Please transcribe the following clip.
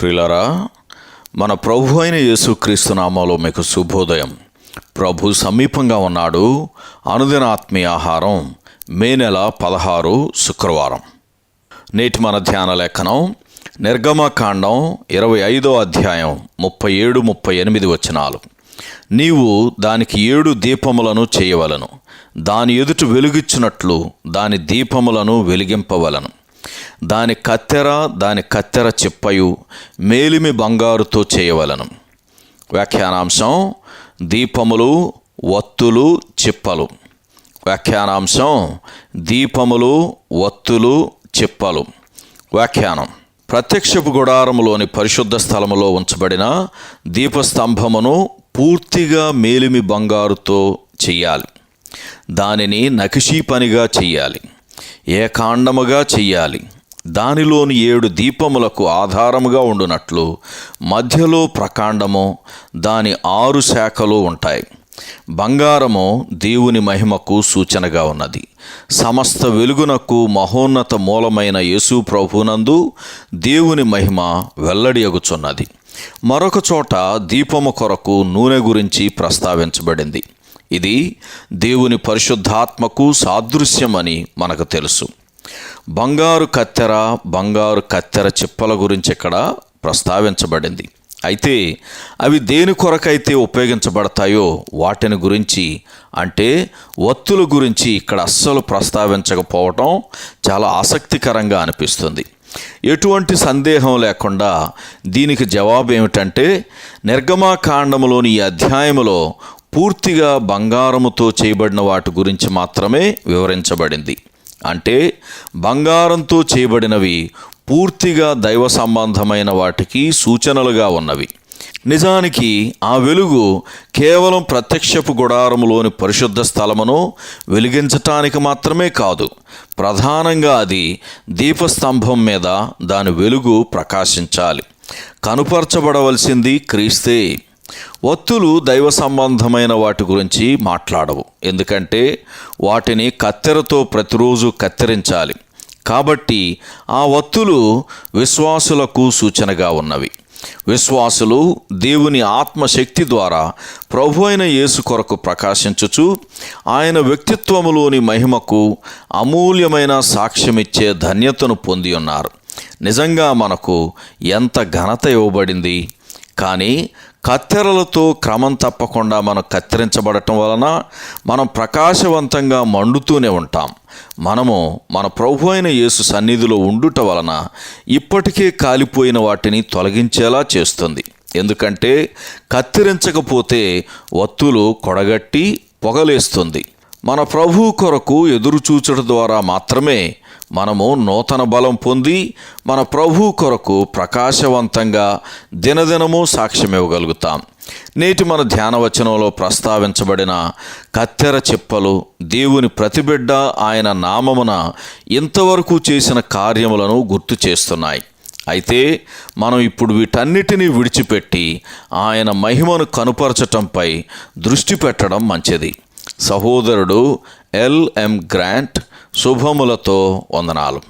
ప్రిలరా మన ప్రభు అయిన యేసుక్రీస్తు నామాలో మీకు శుభోదయం. ప్రభు సమీపంగా ఉన్నాడు. అనుదిన ఆత్మీయ ఆహారం మే నెల పదహారు శుక్రవారం. నేటి మన ధ్యాన లేఖనం నిర్గమకాండం ఇరవై ఐదో అధ్యాయం ముప్పై ఏడు ముప్పై ఎనిమిది వచనాలు. నీవు దానికి ఏడు దీపములను చేయవలను. దాని ఎదుట వెలుగిచ్చినట్లు దాని దీపములను వెలిగింపవలను. దాని కత్తెర దాని కత్తెర చిప్పయు మేలిమి బంగారుతో చేయవలను. వ్యాఖ్యానాంశం దీపములు వత్తులు చిప్పలు. వ్యాఖ్యానాంశం దీపములు వత్తులు చిప్పలు. వ్యాఖ్యానం. ప్రత్యక్షపు గుడారములోని పరిశుద్ధ స్థలములో ఉంచబడిన దీపస్తంభమును పూర్తిగా మేలిమి బంగారుతో చెయ్యాలి. దానిని నకిషీ పనిగా చెయ్యాలి. ఏకాండముగా చెయ్యాలి. దానిలోని ఏడు దీపములకు ఆధారముగా ఉండునట్లు మధ్యలో ప్రకాండము దాని ఆరు శాఖలు ఉంటాయి. బంగారము దేవుని మహిమకు సూచనగా ఉన్నది. సమస్త వెలుగునకు మహోన్నత మూలమైన యేసు ప్రభునందు దేవుని మహిమ వెల్లడియగుచున్నది. మరొక చోట దీపము కొరకు నూనె గురించి ప్రస్తావించబడింది. ఇది దేవుని పరిశుద్ధాత్మకు సాదృశ్యమని మనకు తెలుసు. బంగారు కత్తెర బంగారు కత్తెర చిప్పల గురించి ఇక్కడ ప్రస్తావించబడింది. అయితే అవి దేని కొరకైతే ఉపయోగించబడతాయో వాటిని గురించి అంటే ఒత్తుల గురించి ఇక్కడ అస్సలు ప్రస్తావించకపోవటం చాలా ఆసక్తికరంగా అనిపిస్తుంది. ఎటువంటి సందేహం లేకుండా దీనికి జవాబు ఏమిటంటే నిర్గమాకాండములోని ఈ అధ్యాయములో పూర్తిగా బంగారముతో చేయబడిన వాటి గురించి మాత్రమే వివరించబడింది. అంటే బంగారంతో చేయబడినవి పూర్తిగా దైవ సంబంధమైన వాటికి సూచనలుగా ఉన్నవి. నిజానికి ఆ వెలుగు కేవలం ప్రత్యక్షపు గుడారములోని పరిశుద్ధ స్థలమును వెలిగించటానికి మాత్రమే కాదు ప్రధానంగా అది దీపస్తంభం మీద దాని వెలుగు ప్రకాశించాలి. కనుపరచబడవలసింది క్రీస్తే. ఒత్తులు దైవ సంబంధమైన వాటి గురించి మాట్లాడవు. ఎందుకంటే వాటిని కత్తెరతో ప్రతిరోజు కత్తిరించాలి. కాబట్టి ఆ ఒత్తులు విశ్వాసులకు సూచనగా ఉన్నవి. విశ్వాసులు దేవుని ఆత్మశక్తి ద్వారా ప్రభు అయిన యేసు కొరకు ప్రకాశించుచు ఆయన వ్యక్తిత్వములోని మహిమకు అమూల్యమైన సాక్ష్యమిచ్చే ధన్యతను పొంది ఉన్నారు. నిజంగా మనకు ఎంత ఘనత ఇవ్వబడింది. కానీ కత్తెరలతో క్రమం తప్పకుండా మనం కత్తిరించబడటం వలన మనం ప్రకాశవంతంగా మండుతూనే ఉంటాం. మనము మన ప్రభు అయిన యేసు సన్నిధిలో ఉండుట వలన ఇప్పటికే కాలిపోయిన వాటిని తొలగించేలా చేస్తుంది. ఎందుకంటే కత్తిరించకపోతే ఒత్తులు కొడగట్టి పొగలేస్తుంది. మన ప్రభు కొరకు ఎదురుచూచడం ద్వారా మాత్రమే మనము నూతన బలం పొంది మన ప్రభు కొరకు ప్రకాశవంతంగా దినదినము సాక్ష్యం ఇవ్వగలుగుతాం నేటి మన ధ్యానవచనంలో ప్రస్తావించబడిన కత్తెర చిప్పలు దేవుని ప్రతిబిడ్డ ఆయన నామమున ఇంతవరకు చేసిన కార్యములను గుర్తు చేస్తున్నాయి. అయితే మనం ఇప్పుడు వీటన్నిటినీ విడిచిపెట్టి ఆయన మహిమను కనుపరచటంపై దృష్టి పెట్టడం మంచిది. సహోదరుడు ఎల్ఎం గ్రాంట్ శుభములతో వందనాలు.